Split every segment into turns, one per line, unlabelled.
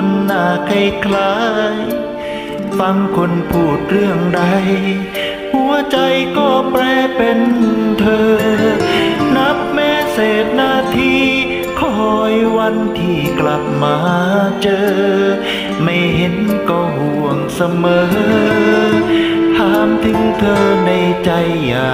คนหน้าคล้ายๆฟังคนพูดเรื่องใด หัวใจก็แปรเป็นเธอ นับแม้เศษนาทีคอยวันที่กลับมาเจอ ไม่เห็นก็ห่วงเสมอ ถามถึงเธอในใจอย่า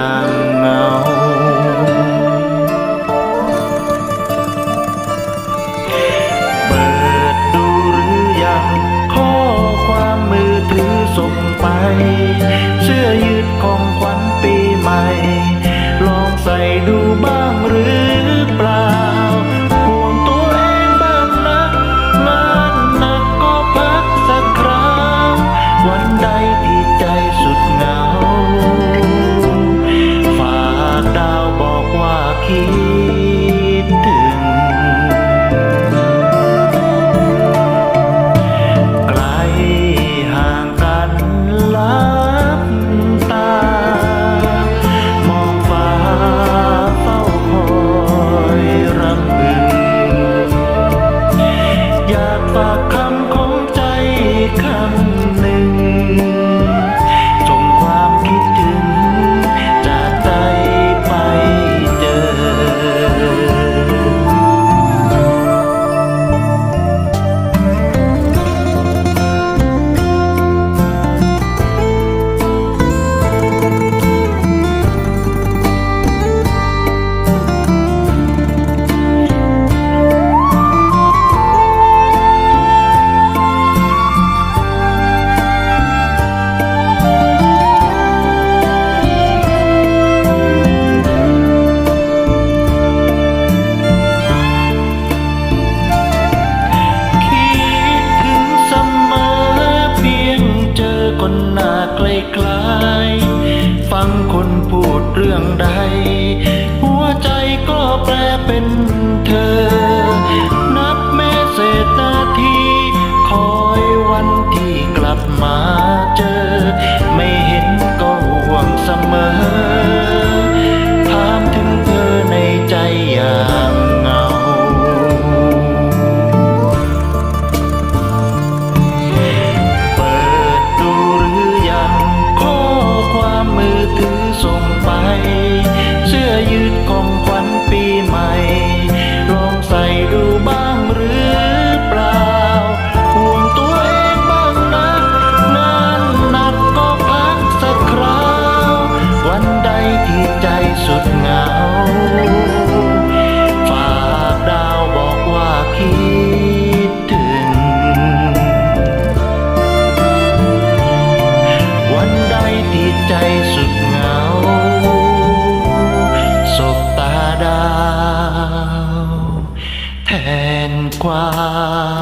กล ฟังคนพูดเรื่องใด หัวใจก็แปรเป็นเธอ สุดเหงา ฝากดาวบอกว่าคิดถึง วันใดที่ใจสุดเหงา สบตาดาว แทนควา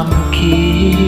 มคิด